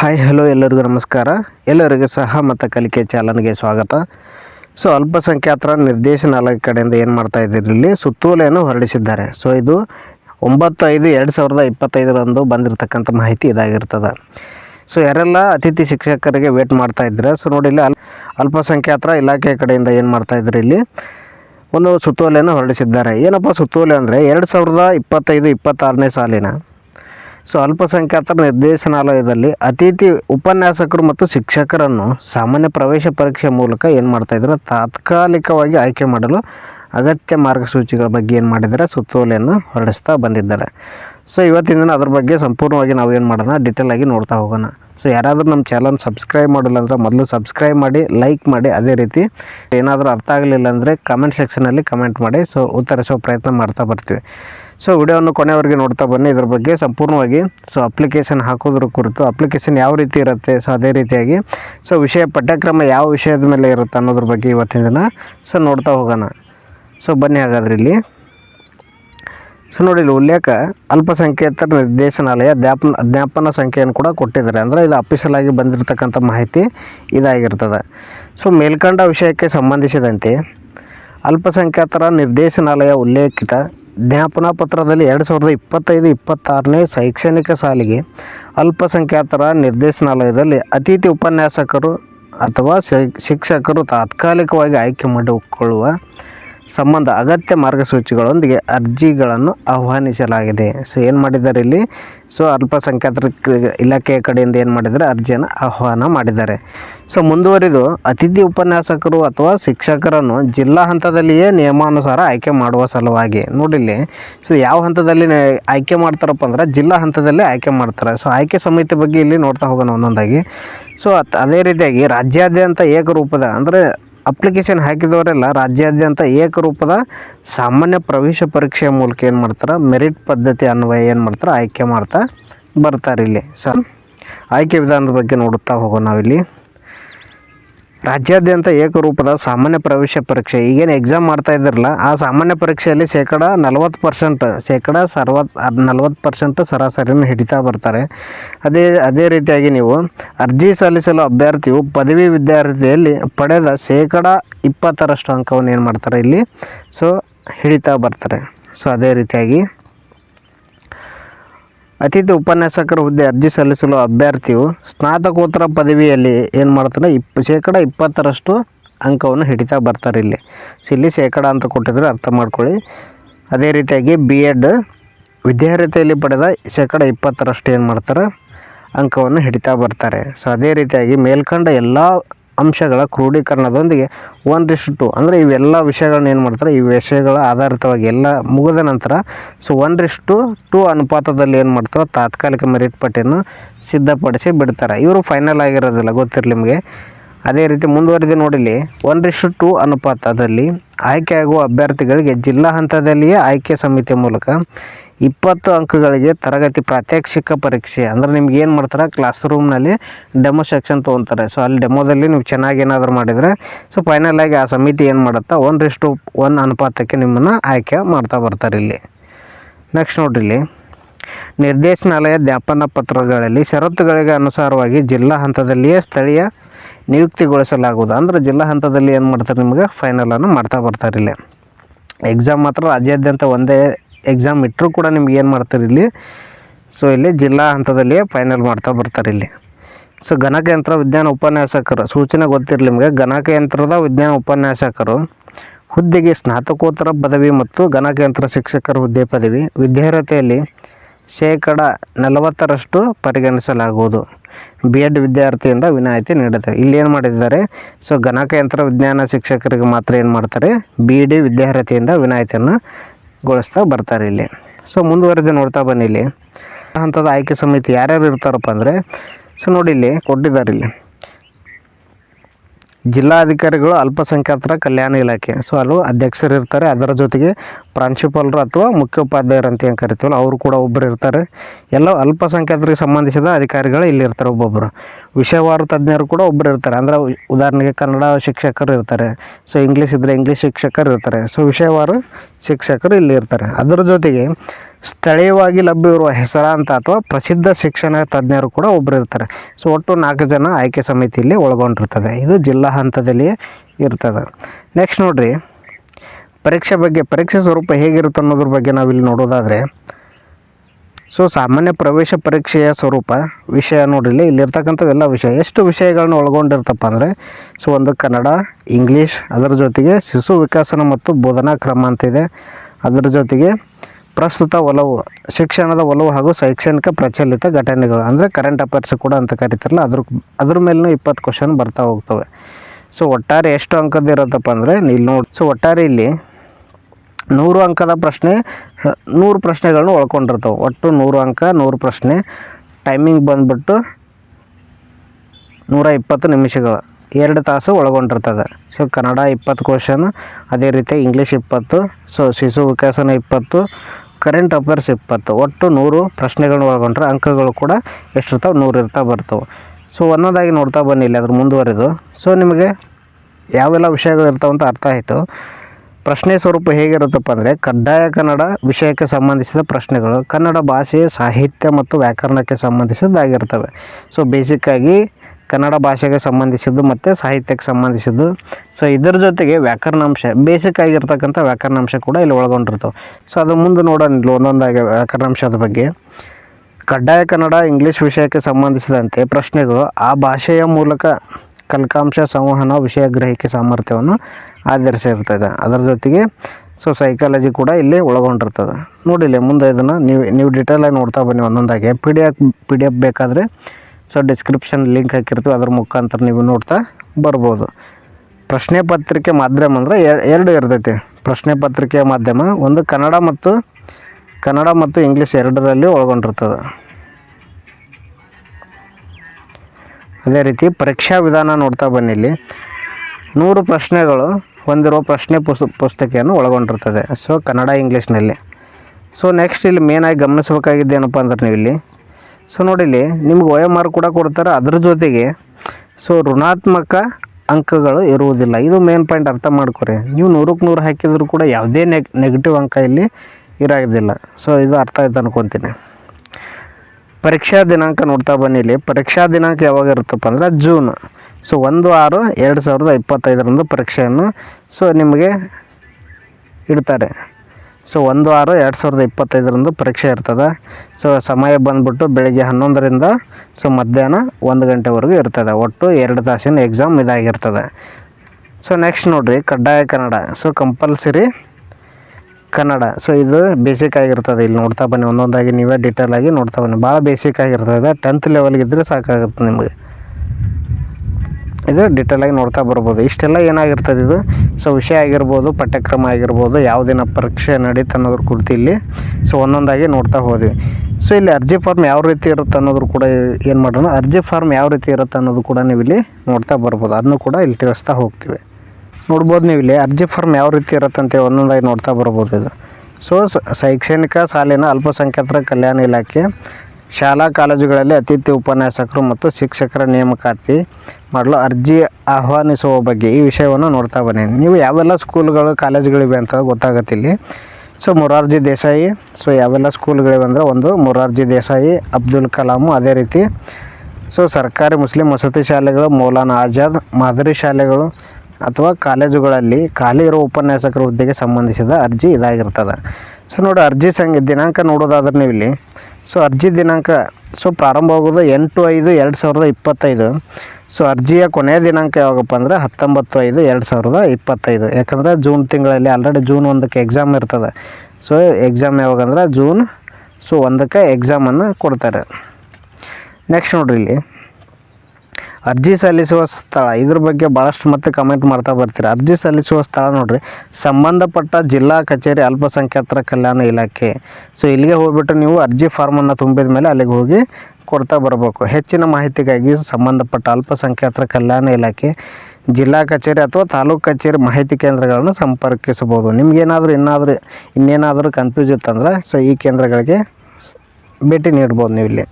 Hi hello ಎಲ್ಲರಿಗೂ ನಮಸ್ಕಾರ. ಎಲ್ಲರಿಗೂ ಸಹ ಮತ್ತು ಕಲಿಕೆ ಚಾಲನೆಗೆ ಸ್ವಾಗತ. ಸೊ ಅಲ್ಪಸಂಖ್ಯಾತರ ನಿರ್ದೇಶನಾಲಯ ಕಡೆಯಿಂದ ಏನು ಮಾಡ್ತಾ ಇದ್ದೀರಿ ಇಲ್ಲಿ? ಸುತ್ತೋಲೆಯನ್ನು ಹೊರಡಿಸಿದ್ದಾರೆ. ಸೊ ಇದು ಒಂಬತ್ತು ಐದು ಎರಡು ಸಾವಿರದ ಇಪ್ಪತ್ತೈದರಂದು ಬಂದಿರತಕ್ಕಂಥ ಮಾಹಿತಿ ಇದಾಗಿರ್ತದೆ. ಸೊ ಯಾರೆಲ್ಲ ಅತಿಥಿ ಶಿಕ್ಷಕರಿಗೆ ವೇಟ್ ಮಾಡ್ತಾ ಇದ್ದೀರಾ? ಸೊ ನೋಡಿ ಇಲ್ಲಿ ಅಲ್, ಅಲ್ಪಸಂಖ್ಯಾತರ ಇಲಾಖೆ ಕಡೆಯಿಂದ ಏನು ಮಾಡ್ತಾ ಇದ್ದೀರಿ ಇಲ್ಲಿ? ಒಂದು ಸುತ್ತೋಲೆಯನ್ನು ಹೊರಡಿಸಿದ್ದಾರೆ. ಏನಪ್ಪ ಸುತ್ತೋಲೆ ಅಂದರೆ ಎರಡು ಸಾವಿರದ ಇಪ್ಪತ್ತೈದು, ಇಪ್ಪತ್ತಾರನೇ ಸಾಲಿನ ಸೊ ಅಲ್ಪಸಂಖ್ಯಾತರ ನಿರ್ದೇಶನಾಲಯದಲ್ಲಿ ಅತಿಥಿ ಉಪನ್ಯಾಸಕರು ಮತ್ತು ಶಿಕ್ಷಕರನ್ನು ಸಾಮಾನ್ಯ ಪ್ರವೇಶ ಪರೀಕ್ಷೆ ಮೂಲಕ ಏನು ಮಾಡ್ತಾಯಿದ್ರು ತಾತ್ಕಾಲಿಕವಾಗಿ ಆಯ್ಕೆ ಮಾಡಲು ಅಗತ್ಯ ಮಾರ್ಗಸೂಚಿಗಳ ಬಗ್ಗೆ ಏನು ಮಾಡಿದ್ದಾರೆ, ಸುತ್ತೋಲೆಯನ್ನು ಹೊರಡಿಸ್ತಾ ಬಂದಿದ್ದಾರೆ. ಸೊ ಇವತ್ತಿನ ದಿನ ಅದ್ರ ಬಗ್ಗೆ ಸಂಪೂರ್ಣವಾಗಿ ನಾವು ಏನು ಮಾಡೋಣ ಡೀಟೇಲ್ ಆಗಿ ನೋಡ್ತಾ ಹೋಗೋಣ. ಸೊ ಯಾರಾದರೂ ನಮ್ಮ ಚಾನಲ್ ಸಬ್ಸ್ಕ್ರೈಬ್ ಮಾಡಿಲ್ಲ ಅಂದರೆ ಮೊದಲು ಸಬ್ಸ್ಕ್ರೈಬ್ ಮಾಡಿ ಲೈಕ್ ಮಾಡಿ, ಅದೇ ರೀತಿ ಏನಾದರೂ ಅರ್ಥ ಆಗಲಿಲ್ಲ ಅಂದರೆ ಕಮೆಂಟ್ ಸೆಕ್ಷನಲ್ಲಿ ಕಮೆಂಟ್ ಮಾಡಿ. ಸೊ ಉತ್ತರಿಸೋ ಪ್ರಯತ್ನ ಮಾಡ್ತಾ ಬರ್ತೀವಿ. ಸೊ ವಿಡಿಯೋವನ್ನು ಕೊನೆವರೆಗೆ ನೋಡ್ತಾ ಬನ್ನಿ. ಇದ್ರ ಬಗ್ಗೆ ಸಂಪೂರ್ಣವಾಗಿ ಸೊ ಅಪ್ಲಿಕೇಶನ್ ಹಾಕೋದ್ರ ಕುರಿತು ಅಪ್ಲಿಕೇಶನ್ ಯಾವ ರೀತಿ ಇರುತ್ತೆ? ಸೊ ಅದೇ ರೀತಿಯಾಗಿ. ಸೊ ವಿಷಯ ಪಠ್ಯಕ್ರಮ ಯಾವ ವಿಷಯದ ಮೇಲೆ ಇರುತ್ತೆ ಅನ್ನೋದ್ರ ಬಗ್ಗೆ ಇವತ್ತಿನ ದಿನ ಸೊ ನೋಡ್ತಾ ಹೋಗೋಣ. ಸೊ ಬನ್ನಿ ಹಾಗಾದ್ರೆ ಇಲ್ಲಿ. ಸೊ ನೋಡಿ ಇಲ್ಲಿ ಉಲ್ಲೇಖ ಅಲ್ಪಸಂಖ್ಯಾತರ ನಿರ್ದೇಶನಾಲಯ ಜ್ಞಾಪನ ಜ್ಞಾಪನ ಸಂಖ್ಯೆಯನ್ನು ಕೂಡ ಕೊಟ್ಟಿದ್ದಾರೆ. ಅಂದರೆ ಇದು ಅಫಿಷಿಯಲ್ ಆಗಿ ಬಂದಿರತಕ್ಕಂಥ ಮಾಹಿತಿ ಇದಾಗಿರ್ತದೆ. ಸೊ ಮೇಲ್ಕಂಡ ವಿಷಯಕ್ಕೆ ಸಂಬಂಧಿಸಿದಂತೆ ಅಲ್ಪಸಂಖ್ಯಾತರ ನಿರ್ದೇಶನಾಲಯ ಉಲ್ಲೇಖಿತ ಜ್ಞಾಪನಾ ಪತ್ರದಲ್ಲಿ ಎರಡು ಸಾವಿರದ ಇಪ್ಪತ್ತೈದು, ಇಪ್ಪತ್ತಾರನೇ ಶೈಕ್ಷಣಿಕ ಸಾಲಿಗೆ ಅಲ್ಪಸಂಖ್ಯಾತರ ನಿರ್ದೇಶನಾಲಯದಲ್ಲಿ ಅತಿಥಿ ಉಪನ್ಯಾಸಕರು ಅಥವಾ ಶಿಕ್ಷಕರು ತಾತ್ಕಾಲಿಕವಾಗಿ ಆಯ್ಕೆ ಮಾಡಿಕೊಳ್ಳುವ ಸಂಬಂಧ ಅಗತ್ಯ ಮಾರ್ಗಸೂಚಿಗಳೊಂದಿಗೆ ಅರ್ಜಿಗಳನ್ನು ಆಹ್ವಾನಿಸಲಾಗಿದೆ. ಸೊ, ಏನು ಮಾಡಿದ್ದಾರೆ ಇಲ್ಲಿ? ಸೊ, ಅಲ್ಪಸಂಖ್ಯಾತರ ಇಲಾಖೆಯ ಕಡೆಯಿಂದ ಏನು ಮಾಡಿದ್ದಾರೆ? ಅರ್ಜಿಯನ್ನು ಆಹ್ವಾನ ಮಾಡಿದ್ದಾರೆ. ಸೊ, ಮುಂದುವರಿದು, ಅತಿಥಿ ಉಪನ್ಯಾಸಕರು ಅಥವಾ ಶಿಕ್ಷಕರನ್ನು ಜಿಲ್ಲಾ ಹಂತದಲ್ಲಿಯೇ ನಿಯಮಾನುಸಾರ ಆಯ್ಕೆ ಮಾಡುವ ಸಲುವಾಗಿ. ನೋಡಿಲ್ಲಿ, ಸೊ, ಯಾವ ಹಂತದಲ್ಲಿ ಆಯ್ಕೆ ಮಾಡ್ತಾರಪ್ಪ ಅಂದ್ರೆ ಜಿಲ್ಲಾ ಹಂತದಲ್ಲೇ ಆಯ್ಕೆ ಮಾಡ್ತಾರೆ. ಸೊ, ಆಯ್ಕೆ ಸಮಿತಿ ಬಗ್ಗೆ ಇಲ್ಲಿ ನೋಡ್ತಾ ಹೋಗೋಣ ಒಂದೊಂದಾಗಿ. ಸೊ ಅದೇ ರೀತಿಯಾಗಿ ರಾಜ್ಯಾದ್ಯಂತ ಏಕರೂಪದ ಅಂದರೆ ಅಪ್ಲಿಕೇಶನ್ ಹಾಕಿದವರೆಲ್ಲ ರಾಜ್ಯಾದ್ಯಂತ ಏಕರೂಪದ ಸಾಮಾನ್ಯ ಪ್ರವೇಶ ಪರೀಕ್ಷೆಯ ಮೂಲಕ ಏನು ಮಾಡ್ತಾರೆ? ಮೆರಿಟ್ ಪದ್ಧತಿ ಅನ್ವಯ ಏನು ಮಾಡ್ತಾರೆ? ಆಯ್ಕೆ ಮಾಡ್ತಾ ಬರ್ತಾರೆ ಇಲ್ಲಿ. ಸರ್ ಆಯ್ಕೆ ವಿಧಾನದ ಬಗ್ಗೆ ನೋಡುತ್ತಾ ಹೋಗೋಣ ನಾವಿಲ್ಲಿ. ರಾಜ್ಯಾದ್ಯಂತ ಏಕರೂಪದ ಸಾಮಾನ್ಯ ಪ್ರವೇಶ ಪರೀಕ್ಷೆ. ಈಗೇನು ಎಕ್ಸಾಮ್ ಮಾಡ್ತಾ ಇದ್ದಿರಲ್ಲ ಆ ಸಾಮಾನ್ಯ ಪರೀಕ್ಷೆಯಲ್ಲಿ ಶೇಕಡ ನಲವತ್ತು ಪರ್ಸೆಂಟ್ ಶೇಕಡ ಸರ್ವತ್ ನಲವತ್ತು ಪರ್ಸೆಂಟ್ ಸರಾಸರಿನ ಹಿಡಿತಾ ಬರ್ತಾರೆ. ಅದೇ ಅದೇ ರೀತಿಯಾಗಿ ನೀವು ಅರ್ಜಿ ಸಲ್ಲಿಸಲು ಅಭ್ಯರ್ಥಿಯು ಪದವಿ ವಿದ್ಯಾರ್ಥಿಯಲ್ಲಿ ಪಡೆದ ಶೇಕಡ ಇಪ್ಪತ್ತರಷ್ಟು ಅಂಕವನ್ನು ಏನು ಮಾಡ್ತಾರೆ ಇಲ್ಲಿ? ಸೊ, ಹಿಡಿತಾ ಬರ್ತಾರೆ. ಸೊ, ಅದೇ ರೀತಿಯಾಗಿ ಅತಿಥಿ ಉಪನ್ಯಾಸಕರ ಹುದ್ದೆ ಅರ್ಜಿ ಸಲ್ಲಿಸಲು ಅಭ್ಯರ್ಥಿಯು ಸ್ನಾತಕೋತ್ತರ ಪದವಿಯಲ್ಲಿ ಏನು ಮಾಡ್ತಾನೆ ಇಪ್, ಶೇಕಡ ಇಪ್ಪತ್ತರಷ್ಟು ಅಂಕವನ್ನು ಹಿಡಿತಾ ಬರ್ತಾರೆ ಇಲ್ಲಿ. ಇಲ್ಲಿ ಶೇಕಡ ಅಂತ ಕೊಟ್ಟಿದ್ರೆ ಅರ್ಥ ಮಾಡ್ಕೊಳ್ಳಿ. ಅದೇ ರೀತಿಯಾಗಿ ಬಿ ಎಡ್ ವಿದ್ಯಾರ್ಹತೆಯಲ್ಲಿ ಪಡೆದ ಶೇಕಡ ಇಪ್ಪತ್ತರಷ್ಟು ಏನು ಮಾಡ್ತಾರೆ? ಅಂಕವನ್ನು ಹಿಡಿತಾ ಬರ್ತಾರೆ. ಸೊ, ಅದೇ ರೀತಿಯಾಗಿ ಮೇಲ್ಕಂಡ ಎಲ್ಲ ಅಂಶಗಳ ಕ್ರೋಢೀಕರಣದೊಂದಿಗೆ ಒನ್ ರಿಶ್ ಟು ಅಂದರೆ ಇವೆಲ್ಲ ವಿಷಯಗಳನ್ನ ಏನು ಮಾಡ್ತಾರೆ, ಈ ವಿಷಯಗಳ ಆಧಾರಿತವಾಗಿ ಎಲ್ಲ ಮುಗಿದ ನಂತರ ಸೊ ಒನ್ ರಿಶ್ ಟು ಅನುಪಾತದಲ್ಲಿ ಏನು ಮಾಡ್ತಾರೆ ತಾತ್ಕಾಲಿಕ ಮೆರಿಟ್ ಪಟ್ಟಿಯನ್ನು ಸಿದ್ಧಪಡಿಸಿ ಬಿಡ್ತಾರೆ. ಇವರು ಫೈನಲ್ ಆಗಿರೋದಿಲ್ಲ, ಗೊತ್ತಿರಲಿ ನಿಮಗೆ. ಅದೇ ರೀತಿ ಮುಂದುವರೆದು ನೋಡಿಲಿ ಒನ್ ರಿಶ್ ಟು ಅನುಪಾತದಲ್ಲಿ ಆಯ್ಕೆಯಾಗುವ ಅಭ್ಯರ್ಥಿಗಳಿಗೆ ಜಿಲ್ಲಾ ಹಂತದಲ್ಲಿಯೇ ಆಯ್ಕೆ ಸಮಿತಿಯ ಮೂಲಕ ಇಪ್ಪತ್ತು ಅಂಕಗಳಿಗೆ ತರಗತಿ ಪ್ರಾತ್ಯಕ್ಷಿಕ ಪರೀಕ್ಷೆ. ಅಂದರೆ ನಿಮ್ಗೆ ಏನು ಮಾಡ್ತಾರೆ? ಕ್ಲಾಸ್ ರೂಮ್ನಲ್ಲಿ ಡೆಮೋ ಸೆಕ್ಷನ್ ತೊಗೊತಾರೆ. ಸೊ ಅಲ್ಲಿ ಡೆಮೋದಲ್ಲಿ ನೀವು ಚೆನ್ನಾಗಿ ಏನಾದರೂ ಮಾಡಿದರೆ ಸೊ ಫೈನಲ್ ಆಗಿ ಆ ಸಮಿತಿ ಏನು ಮಾಡುತ್ತಾ? ಒನ್ ರಿಸ್ಟು ಒನ್ ಅನುಪಾತಕ್ಕೆ ನಿಮ್ಮನ್ನು ಆಯ್ಕೆ ಮಾಡ್ತಾ ಬರ್ತಾರೆ ಇಲ್ಲಿ. ನೆಕ್ಸ್ಟ್ ನೋಡ್ರಿ ನಿರ್ದೇಶನಾಲಯ ಜ್ಞಾಪನ ಪತ್ರಗಳಲ್ಲಿ ಷರತ್ತುಗಳಿಗೆ ಅನುಸಾರವಾಗಿ ಜಿಲ್ಲಾ ಹಂತದಲ್ಲಿಯೇ ಸ್ಥಳೀಯ ನಿಯುಕ್ತಿಗೊಳಿಸಲಾಗುವುದು. ಅಂದರೆ ಜಿಲ್ಲಾ ಹಂತದಲ್ಲಿ ಏನು ಮಾಡ್ತಾರೆ ನಿಮಗೆ? ಫೈನಲನ್ನು ಮಾಡ್ತಾ ಬರ್ತಾರೆ ಇಲ್ಲಿ. ಎಕ್ಸಾಮ್ ಮಾತ್ರ ರಾಜ್ಯಾದ್ಯಂತ ಒಂದೇ ಎಕ್ಸಾಮ್ ಇಟ್ಟರೂ ಕೂಡ ನಿಮ್ಗೆ ಏನು ಮಾಡ್ತಾರೆ ಇಲ್ಲಿ? ಸೊ ಇಲ್ಲಿ ಜಿಲ್ಲಾ ಹಂತದಲ್ಲಿ ಫೈನಲ್ ಮಾಡ್ತಾ ಬರ್ತಾರೆ ಇಲ್ಲಿ. ಸೊ ಗಣಕಯಂತ್ರ ವಿಜ್ಞಾನ ಉಪನ್ಯಾಸಕರು, ಸೂಚನೆ ಗೊತ್ತಿರಲಿ ನಿಮಗೆ ಗಣಕಯಂತ್ರದ ವಿಜ್ಞಾನ ಉಪನ್ಯಾಸಕರು, ಹುದ್ದೆಗೆ ಸ್ನಾತಕೋತ್ತರ ಪದವಿ ಮತ್ತು ಗಣಕಯಂತ್ರ ಶಿಕ್ಷಕರ ಹುದ್ದೆ ಪದವಿ, ವಿದ್ಯಾರ್ಹತೆಯಲ್ಲಿ ಶೇಕಡ ನಲವತ್ತರಷ್ಟು ಪರಿಗಣಿಸಲಾಗುವುದು. ಬಿ ಎಡ್ ವಿದ್ಯಾರ್ಥಿಯಿಂದ ವಿನಾಯಿತಿ ನೀಡುತ್ತೆ ಇಲ್ಲಿ ಏನು ಮಾಡಿದ್ದಾರೆ? ಸೊ ಗಣಕಯಂತ್ರ ವಿಜ್ಞಾನ ಶಿಕ್ಷಕರಿಗೆ ಮಾತ್ರ ಏನು ಮಾಡ್ತಾರೆ? ಬಿ ಡಿ ವಿದ್ಯಾರ್ಹತೆಯಿಂದ ವಿನಾಯಿತಿಯನ್ನು ಗೊಳಿಸ್ತಾ ಬರ್ತಾರೆ ಇಲ್ಲಿ. ಸೊ ಮುಂದುವರೆದು ನೋಡ್ತಾ ಬನ್ನಿ ಇಲ್ಲಿ. ಹಂತದ ಆಯ್ಕೆ ಸಮಿತಿ ಯಾರ್ಯಾರು ಇರ್ತಾರಪ್ಪ ಅಂದರೆ ಸೊ ನೋಡಿ ಇಲ್ಲಿ ಕೊಟ್ಟಿದ್ದಾರೆ ಇಲ್ಲಿ. ಜಿಲ್ಲಾಧಿಕಾರಿಗಳು ಅಲ್ಪಸಂಖ್ಯಾತರ ಕಲ್ಯಾಣ ಇಲಾಖೆ. ಸೊ ಅಲ್ಲಿ ಅಧ್ಯಕ್ಷರು ಇರ್ತಾರೆ. ಅದರ ಜೊತೆಗೆ ಪ್ರಾಂಶುಪಾಲರು ಅಥವಾ ಮುಖ್ಯೋಪಾಧ್ಯಾಯರು ಅಂತ ಏನು ಕರಿತೀವಲ್ಲ, ಅವರು ಕೂಡ ಒಬ್ಬರು ಇರ್ತಾರೆ. ಎಲ್ಲ ಅಲ್ಪಸಂಖ್ಯಾತರಿಗೆ ಸಂಬಂಧಿಸಿದ ಅಧಿಕಾರಿಗಳು ಇಲ್ಲಿ ಇರ್ತಾರೆ ಒಬ್ಬೊಬ್ಬರು ವಿಷಯವಾರು ತಜ್ಞರು ಕೂಡ ಒಬ್ಬರು ಇರ್ತಾರೆ. ಅಂದರೆ ಉದಾಹರಣೆಗೆ ಕನ್ನಡ ಶಿಕ್ಷಕರು ಇರ್ತಾರೆ. ಸೊ ಇಂಗ್ಲೀಷ್ ಇದ್ದರೆ ಇಂಗ್ಲೀಷ್ ಶಿಕ್ಷಕರು ಇರ್ತಾರೆ. ಸೊ ವಿಷಯವಾರು ಶಿಕ್ಷಕರು ಇಲ್ಲಿ ಇರ್ತಾರೆ. ಅದರ ಜೊತೆಗೆ ಸ್ಥಳೀಯವಾಗಿ ಲಭ್ಯವಿರುವ ಹೆಸರಾಂತ ಅಥವಾ ಪ್ರಸಿದ್ಧ ಶಿಕ್ಷಣ ತಜ್ಞರು ಕೂಡ ಒಬ್ಬರು ಇರ್ತಾರೆ. ಸೊ ಒಟ್ಟು ನಾಲ್ಕು ಜನ ಆಯ್ಕೆ ಸಮಿತಿಯಲ್ಲಿ ಒಳಗೊಂಡಿರ್ತದೆ. ಇದು ಜಿಲ್ಲಾ ಹಂತದಲ್ಲಿಯೇ ಇರ್ತದೆ. ನೆಕ್ಸ್ಟ್ ನೋಡಿರಿ. ಪರೀಕ್ಷೆ ಬಗ್ಗೆ, ಪರೀಕ್ಷೆ ಸ್ವರೂಪ ಹೇಗಿರುತ್ತೆ ಅನ್ನೋದ್ರ ಬಗ್ಗೆ ನಾವಿಲ್ಲಿ ನೋಡೋದಾದರೆ ಸೊ ಸಾಮಾನ್ಯ ಪ್ರವೇಶ ಪರೀಕ್ಷೆಯ ಸ್ವರೂಪ ವಿಷಯ ನೋಡಿರಿ ಇಲ್ಲಿರ್ತಕ್ಕಂಥ ಎಲ್ಲ ವಿಷಯ. ಎಷ್ಟು ವಿಷಯಗಳನ್ನ ಒಳಗೊಂಡಿರ್ತಪ್ಪ ಅಂದರೆ, ಸೊ ಒಂದು ಕನ್ನಡ, ಇಂಗ್ಲೀಷ್, ಅದರ ಜೊತೆಗೆ ಶಿಶು ವಿಕಾಸನ ಮತ್ತು ಬೋಧನಾ ಕ್ರಮ ಅಂತಿದೆ ಅದರ ಜೊತೆಗೆ ಪ್ರಸ್ತುತ ಒಲವು, ಶಿಕ್ಷಣದ ಒಲವು ಹಾಗೂ ಶೈಕ್ಷಣಿಕ ಪ್ರಚಲಿತ ಘಟನೆಗಳು ಅಂದರೆ ಕರೆಂಟ್ ಅಫೇರ್ಸ್ ಕೂಡ ಅಂತ ಕರಿತಾರಲ್ಲ, ಅದ್ರ ಅದ್ರ ಮೇಲೂ ಇಪ್ಪತ್ತು ಕ್ವಶನ್ ಬರ್ತಾ ಹೋಗ್ತವೆ. ಸೊ ಒಟ್ಟಾರೆ ಎಷ್ಟು ಅಂಕದ್ದು ಇರುತ್ತಪ್ಪ ಅಂದರೆ, ಇಲ್ಲಿ ನೋಡಿ ಸೊ ಒಟ್ಟಾರೆ ಇಲ್ಲಿ ನೂರು ಅಂಕದ ಪ್ರಶ್ನೆ ನೂರು ಪ್ರಶ್ನೆಗಳನ್ನ ಒಳ್ಕೊಂಡಿರ್ತವೆ. ಒಟ್ಟು ನೂರು ಅಂಕ, ನೂರು ಪ್ರಶ್ನೆ. ಟೈಮಿಂಗ್ ಬಂದ್ಬಿಟ್ಟು ನೂರ ಇಪ್ಪತ್ತು ನಿಮಿಷಗಳು, ಎರಡು ತಾಸು ಒಳಗೊಂಡಿರ್ತದೆ. ಸೊ ಕನ್ನಡ ಇಪ್ಪತ್ತು ಕ್ವಶನ್ ಅದೇ ರೀತಿ ಇಂಗ್ಲೀಷ್ ಇಪ್ಪತ್ತು ಸೊ ಶಿಶು ವಿಕಾಸನ ಇಪ್ಪತ್ತು ಕರೆಂಟ್ ಅಫೇರ್ಸ್ ಇಪ್ಪತ್ತು. ಒಟ್ಟು ನೂರು ಪ್ರಶ್ನೆಗಳನ್ನ ಒಳಗೊಂಡ್ರೆ ಅಂಕಗಳು ಕೂಡ ಎಷ್ಟಿರ್ತಾವೆ? ನೂರು ಇರ್ತಾ ಬರ್ತವೆ. ಸೊ ಒಂದೊಂದಾಗಿ ನೋಡ್ತಾ ಬನ್ನಿ ಇಲ್ಲಿ ಅದ್ರ ಮುಂದುವರೆದು. ಸೊ ನಿಮಗೆ ಯಾವೆಲ್ಲ ವಿಷಯಗಳು ಇರ್ತಾವಂತ ಅರ್ಥ ಆಯಿತು. ಪ್ರಶ್ನೆ ಸ್ವರೂಪ ಹೇಗಿರುತ್ತಪ್ಪ ಅಂದರೆ ಕಡ್ಡಾಯ ಕನ್ನಡ ವಿಷಯಕ್ಕೆ ಸಂಬಂಧಿಸಿದ ಪ್ರಶ್ನೆಗಳು ಕನ್ನಡ ಭಾಷೆ ಸಾಹಿತ್ಯ ಮತ್ತು ವ್ಯಾಕರಣಕ್ಕೆ ಸಂಬಂಧಿಸಿದ್ದಾಗಿರ್ತವೆ. ಸೊ ಬೇಸಿಕ್ಕಾಗಿ ಕನ್ನಡ ಭಾಷೆಗೆ ಸಂಬಂಧಿಸಿದ್ದು ಮತ್ತು ಸಾಹಿತ್ಯಕ್ಕೆ ಸಂಬಂಧಿಸಿದ್ದು. ಸೊ ಇದರ ಜೊತೆಗೆ ವ್ಯಾಕರಣಾಂಶ ಬೇಸಿಕ್ ಆಗಿರ್ತಕ್ಕಂಥ ವ್ಯಾಕರಣಾಂಶ ಕೂಡ ಇಲ್ಲಿ ಒಳಗೊಂಡಿರ್ತವೆ. ಸೊ ಅದು ಮುಂದೆ ನೋಡೋಣ ಒಂದೊಂದಾಗಿ ವ್ಯಾಕರಣಾಂಶದ ಬಗ್ಗೆ. ಕಡ್ಡಾಯ ಕನ್ನಡ ಇಂಗ್ಲೀಷ್ ವಿಷಯಕ್ಕೆ ಸಂಬಂಧಿಸಿದಂತೆ ಪ್ರಶ್ನೆಗಳು ಆ ಭಾಷೆಯ ಮೂಲಕ ಕಲಿಕಾಂಶ ಸಂವಹನ ವಿಷಯ ಗ್ರಹಿಕೆ ಸಾಮರ್ಥ್ಯವನ್ನು ಆಧರಿಸಿರ್ತದೆ ಅದರ ಜೊತೆಗೆ ಸೊ ಸೈಕಾಲಜಿ ಕೂಡ ಇಲ್ಲಿ ಒಳಗೊಂಡಿರ್ತದೆ. ನೋಡಿಲ್ಲ ಮುಂದೆ ಇದನ್ನು ನೀವು ನೀವು ಡೀಟೇಲಾಗಿ ನೋಡ್ತಾ ಬನ್ನಿ ಒಂದೊಂದಾಗಿ. P D F P D F ಬೇಕಾದರೆ ಸೊ ಡಿಸ್ಕ್ರಿಪ್ಷನ್ ಲಿಂಕ್ ಹಾಕಿರ್ತೀವಿ. ಅದ್ರ ಮುಖಾಂತರ ನೀವು ನೋಡ್ತಾ ಬರ್ಬೋದು. ಪ್ರಶ್ನೆ ಪತ್ರಿಕೆ ಮಾಧ್ಯಮ ಅಂದರೆ ಎರಡು ಇರ್ತೈತಿ. ಪ್ರಶ್ನೆ ಪತ್ರಿಕೆಯ ಮಾಧ್ಯಮ, ಒಂದು ಕನ್ನಡ ಮತ್ತು ಕನ್ನಡ ಮತ್ತು ಇಂಗ್ಲೀಷ್ ಎರಡರಲ್ಲಿ ಒಳಗೊಂಡಿರ್ತದೆ. ಅದೇ ರೀತಿ ಪರೀಕ್ಷಾ ವಿಧಾನ ನೋಡ್ತಾ ಬನ್ನಿ ಇಲ್ಲಿ. ನೂರು ಪ್ರಶ್ನೆಗಳು ಹೊಂದಿರುವ ಪ್ರಶ್ನೆ ಪುಸ್ ಪುಸ್ತಕೆಯನ್ನು ಒಳಗೊಂಡಿರ್ತದೆ. ಸೊ ಕನ್ನಡ, ಇಂಗ್ಲೀಷ್ನಲ್ಲಿ. ಸೊ ನೆಕ್ಸ್ಟ್ ಇಲ್ಲಿ ಮೇನಾಗಿ ಗಮನಿಸಬೇಕಾಗಿದ್ದು ಏನಪ್ಪ ಅಂದ್ರೆ ನೀವು ಇಲ್ಲಿ. ಸೊ ನೋಡಿಲ್ಲಿ ನಿಮ್ಗೆ ವಯ ಮಾರ್ಕ್ ಕೂಡ ಕೊಡ್ತಾರೆ. ಅದ್ರ ಜೊತೆಗೆ ಸೊ ಋಣಾತ್ಮಕ ಅಂಕಗಳು ಇರುವುದಿಲ್ಲ. ಇದು ಮೇನ್ ಪಾಯಿಂಟ್ ಅರ್ಥ ಮಾಡ್ಕೊರಿ. ನೀವು ನೂರಕ್ಕೆ ನೂರು ಹಾಕಿದ್ರು ಕೂಡ ಯಾವುದೇ ನೆಗ್ ನೆಗೆಟಿವ್ ಅಂಕ ಇಲ್ಲಿ ಇರೋದಿಲ್ಲ ಸೊ ಇದು ಅರ್ಥ ಆಯ್ತು ಅನ್ಕೊತೀನಿ. ಪರೀಕ್ಷಾ ದಿನಾಂಕ ನೋಡ್ತಾ ಬನ್ನಿ ಇಲ್ಲಿ. ಪರೀಕ್ಷಾ ದಿನಾಂಕ ಯಾವಾಗ ಇರುತ್ತಪ್ಪ ಅಂದ್ರೆ ಜೂನ್. ಸೊ ಒಂದು ಆರು, ಎರಡು ಸಾವಿರದ ಇಪ್ಪತ್ತೈದರಂದು ಪರೀಕ್ಷೆಯನ್ನು ಸೊ ನಿಮಗೆ ಇಡ್ತಾರೆ. ಸೊ ಒಂದು ಆರು, ಎರಡು ಸಾವಿರದ ಇಪ್ಪತ್ತೈದರಂದು ಪರೀಕ್ಷೆ ಇರ್ತದೆ. ಸೊ ಸಮಯ ಬಂದ್ಬಿಟ್ಟು ಬೆಳಿಗ್ಗೆ ಹನ್ನೊಂದರಿಂದ ಸೊ ಮಧ್ಯಾಹ್ನ ಒಂದು ಗಂಟೆವರೆಗೂ ಇರ್ತದೆ. ಒಟ್ಟು ಎರಡು ತಾಸಿನ ಎಕ್ಸಾಮ್ ಇದಾಗಿರ್ತದೆ. ಸೊ ನೆಕ್ಸ್ಟ್ ನೋಡಿರಿ, ಕಡ್ಡಾಯ Kannada. So compulsory Kannada. So ಇದು ಬೇಸಿಕ್ ಆಗಿರ್ತದೆ. ಇಲ್ಲಿ ನೋಡ್ತಾ ಬನ್ನಿ, ಒಂದೊಂದಾಗಿ ನೀವೇ ಡೀಟೇಲ್ ಆಗಿ ನೋಡ್ತಾ ಬನ್ನಿ. ಭಾಳ ಬೇಸಿಕ್ ಆಗಿರ್ತದೆ. ಟೆಂತ್ ಲೆವೆಲ್ಗೆ ಇದ್ದರೆ ಸಾಕಾಗುತ್ತೆ ನಿಮಗೆ. ಇದು ಡಿಟೇಲಾಗಿ ನೋಡ್ತಾ ಬರ್ಬೋದು. ಇಷ್ಟೆಲ್ಲ ಏನಾಗಿರ್ತದೆ ಇದು? ಸೊ ವಿಷಯ ಆಗಿರ್ಬೋದು, ಪಠ್ಯಕ್ರಮ ಆಗಿರ್ಬೋದು ಯಾವುದಿನ ಪರೀಕ್ಷೆ ನಡೀತು ಅನ್ನೋದ್ರ ಕುರಿತು ಇಲ್ಲಿ. ಸೊ ಒಂದೊಂದಾಗಿ ನೋಡ್ತಾ ಹೋದ್ವಿ. ಸೊ ಇಲ್ಲಿ ಅರ್ಜಿ ಫಾರ್ಮ್ ಯಾವ ರೀತಿ ಇರುತ್ತೆ ಅನ್ನೋದ್ರ ಕೂಡ ಏನು ಮಾಡೋಣ? ಅರ್ಜಿ ಫಾರ್ಮ್ ಯಾವ ರೀತಿ ಇರುತ್ತೆ ಅನ್ನೋದು ಕೂಡ ನೀವು ಇಲ್ಲಿ ನೋಡ್ತಾ ಬರ್ಬೋದು. ಅದನ್ನು ಕೂಡ ಇಲ್ಲಿ ತಿಳಿಸ್ತಾ ಹೋಗ್ತೀವಿ. ನೋಡ್ಬೋದು ನೀವು ಇಲ್ಲಿ ಅರ್ಜಿ ಫಾರ್ಮ್ ಯಾವ ರೀತಿ ಇರುತ್ತೆ ಅಂತೇಳಿ ಒಂದೊಂದಾಗಿ ನೋಡ್ತಾ ಬರ್ಬೋದು ಇದು. ಸೊ, ಶೈಕ್ಷಣಿಕ ಸಾಲಿನ ಅಲ್ಪಸಂಖ್ಯಾತರ ಕಲ್ಯಾಣ ಇಲಾಖೆ, ಶಾಲಾ ಕಾಲೇಜುಗಳಲ್ಲಿ ಅತಿಥಿ ಉಪನ್ಯಾಸಕರು ಮತ್ತು ಶಿಕ್ಷಕರ ನೇಮಕಾತಿ ಮಾಡಲು ಅರ್ಜಿ ಆಹ್ವಾನಿಸುವ ಬಗ್ಗೆ ಈ ವಿಷಯವನ್ನು ನೋಡ್ತಾ ಬನ್ನಿ. ನೀವು ಯಾವೆಲ್ಲ ಸ್ಕೂಲ್ಗಳು ಕಾಲೇಜುಗಳಿವೆ ಅಂತ ಗೊತ್ತಾಗುತ್ತೆ ಇಲ್ಲಿ ಸೊ ಮೊರಾರ್ಜಿ ದೇಸಾಯಿ. ಸೊ ಯಾವೆಲ್ಲ ಸ್ಕೂಲ್ಗಳಿವೆ ಅಂದರೆ ಒಂದು, ಮೊರಾರ್ಜಿ ದೇಸಾಯಿ, ಅಬ್ದುಲ್ ಕಲಾಮು ಅದೇ ರೀತಿ. ಸೊ ಸರ್ಕಾರಿ ಮುಸ್ಲಿಂ ವಸತಿ ಶಾಲೆಗಳು, ಮೌಲಾನಾ ಆಜಾದ್, ಮಾದರಿ ಶಾಲೆಗಳು ಅಥವಾ ಕಾಲೇಜುಗಳಲ್ಲಿ ಖಾಲಿ ಇರುವ ಉಪನ್ಯಾಸಕರ ಹುದ್ದೆಗೆ ಸಂಬಂಧಿಸಿದ ಅರ್ಜಿ ಇದಾಗಿರ್ತದೆ. ಸೊ ನೋಡಿ, ಅರ್ಜಿ ಸಂಖ್ಯೆ, ದಿನಾಂಕ ನೋಡೋದಾದ್ರೆ ನೀವು ಇಲ್ಲಿ ಸೊ ಅರ್ಜಿ ದಿನಾಂಕ ಸೊ ಪ್ರಾರಂಭ ಆಗೋದು ಎಂಟು ಐದು ಎರಡು ಸಾವಿರದ ಇಪ್ಪತ್ತೈದು. ಸೊ ಅರ್ಜಿಯ ಕೊನೆಯ ದಿನಾಂಕ ಯಾವಾಗಪ್ಪ ಅಂದರೆ ಹತ್ತೊಂಬತ್ತು ಐದು ಎರಡು ಸಾವಿರದ ಇಪ್ಪತ್ತೈದು. ಯಾಕಂದರೆ ಜೂನ್ ತಿಂಗಳಲ್ಲಿ ಆಲ್ರೆಡಿ ಜೂನ್ ಒಂದಕ್ಕೆ ಎಕ್ಸಾಮ್ ಇರ್ತದೆ. ಸೊ ಎಕ್ಸಾಮ್ ಯಾವಾಗಂದ್ರೆ ಜೂನ್ ಸೊ ಒಂದಕ್ಕೆ ಎಕ್ಸಾಮನ್ನು ಕೊಡ್ತಾರೆ. ನೆಕ್ಸ್ಟ್ ನೋಡ್ರಿ ಇಲ್ಲಿ. ಅರ್ಜಿ ಸಲ್ಲಿಸುವ ಸ್ಥಳ, ಇದ್ರ ಬಗ್ಗೆ ಭಾಳಷ್ಟು ಮತ್ತೆ ಕಮೆಂಟ್ ಮಾಡ್ತಾ ಬರ್ತೀರಾ. ಅರ್ಜಿ ಸಲ್ಲಿಸುವ ಸ್ಥಳ ನೋಡ್ರಿ. ಸಂಬಂಧಪಟ್ಟ ಜಿಲ್ಲಾ ಕಚೇರಿ ಅಲ್ಪಸಂಖ್ಯಾತರ ಕಲ್ಯಾಣ ಇಲಾಖೆ. ಸೊ ಇಲ್ಲಿಗೆ ಹೋಗ್ಬಿಟ್ಟು ನೀವು ಅರ್ಜಿ ಫಾರ್ಮನ್ನು ತುಂಬಿದ ಮೇಲೆ ಅಲ್ಲಿಗೆ ಹೋಗಿ ಕೊಡ್ತಾ ಬರಬೇಕು. ಹೆಚ್ಚಿನ ಮಾಹಿತಿಗಾಗಿ ಸಂಬಂಧಪಟ್ಟ ಅಲ್ಪಸಂಖ್ಯಾತರ ಕಲ್ಯಾಣ ಇಲಾಖೆ, ಜಿಲ್ಲಾ ಕಚೇರಿ ಅಥವಾ ತಾಲೂಕು ಕಚೇರಿ ಮಾಹಿತಿ ಕೇಂದ್ರಗಳನ್ನು ಸಂಪರ್ಕಿಸಬಹುದು. ನಿಮಗೇನಾದರೂ ಇನ್ನಾದರೂ, ಇನ್ನೇನಾದರೂ ಕನ್ಫ್ಯೂಸ್ ಇತ್ತಂದ್ರೆ ಸೊ ಈ ಕೇಂದ್ರಗಳಿಗೆ ಭೇಟಿ ನೀಡ್ಬೋದು ನೀವು ಇಲ್ಲಿ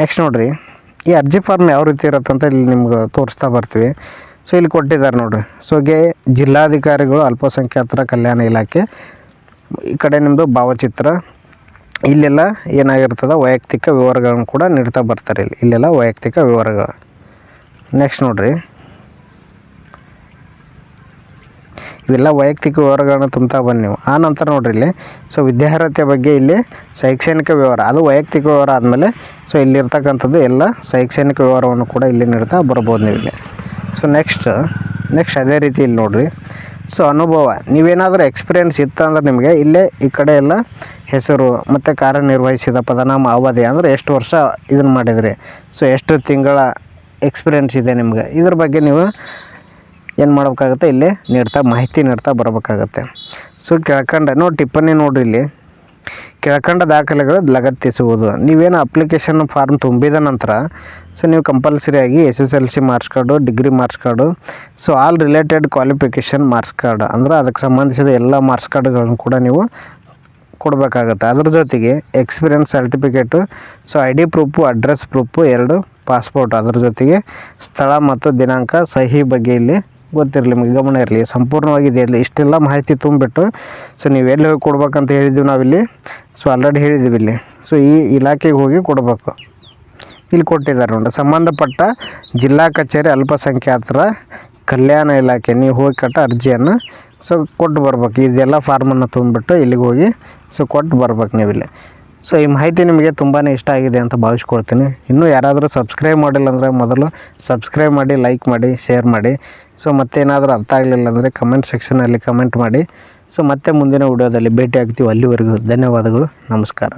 ನೆಕ್ಸ್ಟ್ ನೋಡಿರಿ, ಈ ಅರ್ಜಿ ಫಾರ್ಮ್ ಯಾವ ರೀತಿ ಇರುತ್ತೆ ಅಂತ ಇಲ್ಲಿ ನಿಮ್ಗೆ ತೋರಿಸ್ತಾ ಬರ್ತೀವಿ. ಸೊ ಇಲ್ಲಿ ಕೊಟ್ಟಿದ್ದಾರೆ ನೋಡಿರಿ. ಸೊ ಗೆ ಜಿಲ್ಲಾಧಿಕಾರಿಗಳು, ಅಲ್ಪಸಂಖ್ಯಾತರ ಕಲ್ಯಾಣ ಇಲಾಖೆ, ಈ ಕಡೆ ನಿಮ್ಮದು ಭಾವಚಿತ್ರ ಇಲ್ಲೆಲ್ಲ ಏನಾಗಿರ್ತದೆ, ವೈಯಕ್ತಿಕ ವಿವರಗಳನ್ನು ಕೂಡ ನೀಡ್ತಾ ಬರ್ತಾರೆ ಇಲ್ಲಿ. ಇಲ್ಲೆಲ್ಲ ವೈಯಕ್ತಿಕ ವಿವರಗಳು. ನೆಕ್ಸ್ಟ್ ನೋಡ್ರಿ. ಇವೆಲ್ಲ ವೈಯಕ್ತಿಕ ವಿವರಗಳನ್ನ ತುಂಬ್ತಾ ಬನ್ನಿ ನೀವು. ಆ ನಂತರ ನೋಡ್ರಿ ಇಲ್ಲಿ. ಸೊ ವಿದ್ಯಾರ್ಹತೆ ಬಗ್ಗೆ ಇಲ್ಲಿ ಶೈಕ್ಷಣಿಕ ವಿವರ. ಅದು ವೈಯಕ್ತಿಕ ವಿವರ ಆದಮೇಲೆ ಸೊ ಇಲ್ಲಿರ್ತಕ್ಕಂಥದ್ದು ಎಲ್ಲ ಶೈಕ್ಷಣಿಕ ವಿವರವನ್ನು ಕೂಡ ಇಲ್ಲಿ ನೀಡ್ತಾ ಬರ್ಬೋದು ನೀವು ಇಲ್ಲಿ. ಸೊ ನೆಕ್ಸ್ಟ್ ನೆಕ್ಸ್ಟ್ ಅದೇ ರೀತಿ ಇಲ್ಲಿ ನೋಡ್ರಿ. ಸೊ ಅನುಭವ. ನೀವೇನಾದರೂ ಎಕ್ಸ್ಪೀರಿಯೆನ್ಸ್ ಇತ್ತಂದ್ರೆ ನಿಮಗೆ ಇಲ್ಲೇ ಈ ಕಡೆ ಎಲ್ಲ ಹೆಸರು ಮತ್ತು ಕಾರ್ಯನಿರ್ವಹಿಸಿದ ಪದನಾಮ ಅವಧಿ ಅಂದರೆ ಎಷ್ಟು ವರ್ಷ ಇದನ್ನು ಮಾಡಿದ್ರಿ? ಸೊ ಎಷ್ಟು ತಿಂಗಳ ಎಕ್ಸ್ಪೀರಿಯೆನ್ಸ್ ಇದೆ ನಿಮಗೆ? ಇದ್ರ ಬಗ್ಗೆ ನೀವು ಏನು ಮಾಡಬೇಕಾಗುತ್ತೆ? ಇಲ್ಲಿ ನೀಡ್ತಾ, ಮಾಹಿತಿ ನೀಡ್ತಾ ಬರಬೇಕಾಗತ್ತೆ. ಸೊ ಕೆಳಕಂಡ ನೋಡಿ ಟಿಪ್ಪಣಿ ನೋಡ್ರಿ ಇಲ್ಲಿ. ಕೆಳಕಂಡ ದಾಖಲೆಗಳು ಲಗತ್ತಿಸುವುದು. ನೀವೇನು ಅಪ್ಲಿಕೇಶನ್ ಫಾರ್ಮ್ ತುಂಬಿದ ನಂತರ ಸೊ ನೀವು ಕಂಪಲ್ಸರಿಯಾಗಿ S S L C marks card degree marks card so all related qualification marks card ಅಂದ್ರೆ ಅದಕ್ಕೆ ಸಂಬಂಧಿಸಿದ ಎಲ್ಲ ಮಾರ್ಕ್ಸ್ ಕಾರ್ಡ್ಗಳನ್ನು ಕೂಡ ನೀವು ಕೊಡಬೇಕಾಗತ್ತೆ. ಅದ್ರ ಜೊತೆಗೆ experience certificate so I D proof address proof ಎರಡು ಪಾಸ್ಪೋರ್ಟ್ ಅದ್ರ ಜೊತೆಗೆ ಸ್ಥಳ ಮತ್ತು ದಿನಾಂಕ ಸಹಿ ಬಗ್ಗೆ ಇಲ್ಲಿ ಗೊತ್ತಿರಲಿ, ನಿಮಗೆ ಗಮನ ಇರಲಿ. ಸಂಪೂರ್ಣವಾಗಿ ಇದೆಯಲ್ಲಿ ಇಷ್ಟೆಲ್ಲ ಮಾಹಿತಿ ತುಂಬಿಬಿಟ್ಟು ಸೊ ನೀವು ಎಲ್ಲಿ ಹೋಗಿ ಕೊಡ್ಬೇಕಂತ ಹೇಳಿದ್ದೀವಿ ನಾವಿಲ್ಲಿ. ಸೊ ಆಲ್ರೆಡಿ ಹೇಳಿದ್ದೀವಿ ಇಲ್ಲಿ. ಸೊ ಈ ಇಲಾಖೆಗೆ ಹೋಗಿ ಕೊಡಬೇಕು. ಇಲ್ಲಿ ಕೊಟ್ಟಿದ್ದಾರೆ ನೋಡಿ. ಸಂಬಂಧಪಟ್ಟ ಜಿಲ್ಲಾ ಕಚೇರಿ ಅಲ್ಪಸಂಖ್ಯಾತರ ಕಲ್ಯಾಣ ಇಲಾಖೆ. ನೀವು ಹೋಗಿ ಕಟ್ಟ ಅರ್ಜಿಯನ್ನು ಸೊ ಕೊಟ್ಟು ಬರ್ಬೇಕು. ಇದೆಲ್ಲ ಫಾರ್ಮನ್ನು ತುಂಬಿಬಿಟ್ಟು ಇಲ್ಲಿಗೆ ಹೋಗಿ ಸೊ ಕೊಟ್ಟು ಬರ್ಬೇಕು ನೀವು ಇಲ್ಲಿ ಸೊ ಈ ಮಾಹಿತಿ ನಿಮಗೆ ತುಂಬಾ ಇಷ್ಟ ಆಗಿದೆ ಅಂತ ಭಾವಿಸ್ಕೊಳ್ತೀನಿ. ಇನ್ನೂ ಯಾರಾದರೂ ಸಬ್ಸ್ಕ್ರೈಬ್ ಮಾಡಿಲ್ಲ ಅಂದರೆ ಮೊದಲು ಸಬ್ಸ್ಕ್ರೈಬ್ ಮಾಡಿ, ಲೈಕ್ ಮಾಡಿ, ಶೇರ್ ಮಾಡಿ. ಸೊ ಮತ್ತೇನಾದರೂ ಅರ್ಥ ಆಗಲಿಲ್ಲ ಅಂದರೆ ಕಮೆಂಟ್ ಸೆಕ್ಷನಲ್ಲಿ ಕಮೆಂಟ್ ಮಾಡಿ. ಸೊ ಮತ್ತೆ ಮುಂದಿನ ವಿಡಿಯೋದಲ್ಲಿ ಭೇಟಿ ಆಗ್ತೀವಿ ಅಲ್ಲಿವರೆಗೂ. ಧನ್ಯವಾದಗಳು. ನಮಸ್ಕಾರ.